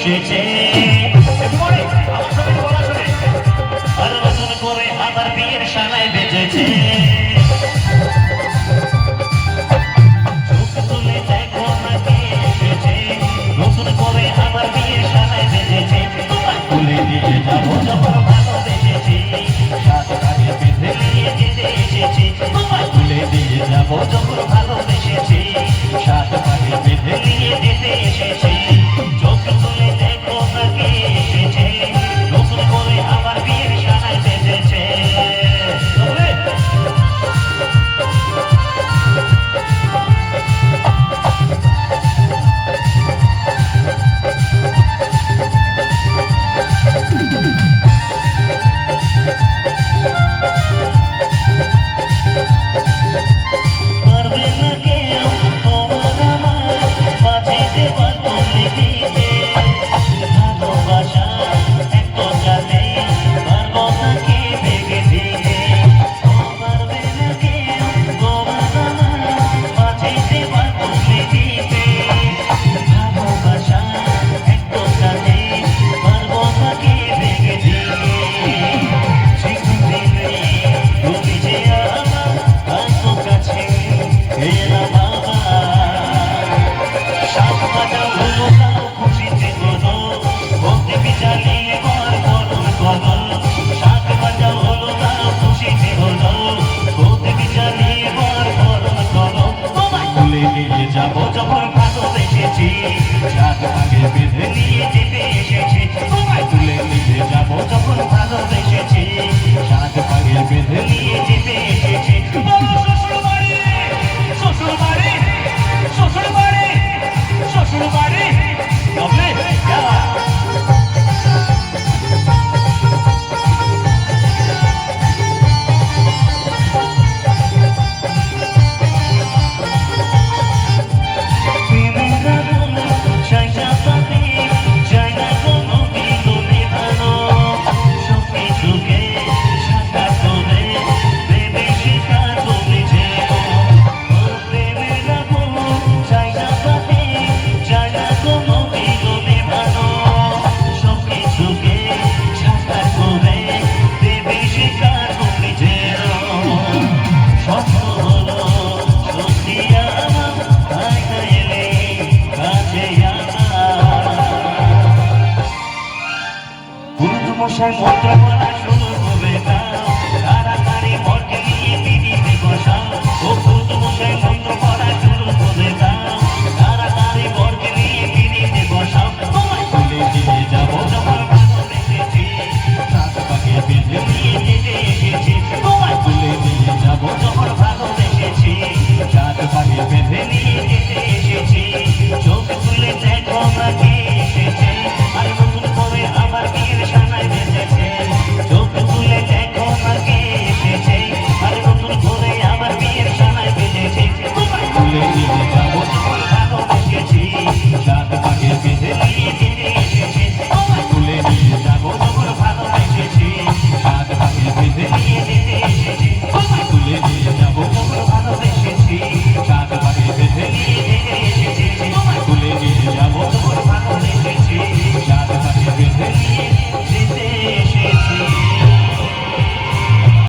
এসেছে। করে আমার বিয়ের সালায় বেঁচেছে। যখন ভারত এসেছি সাত ভাগে বেঁধে নিয়ে যেতে এসেছি। তোমায় তুলে নিতে যাব যখন সমস্যায় মন্ত্র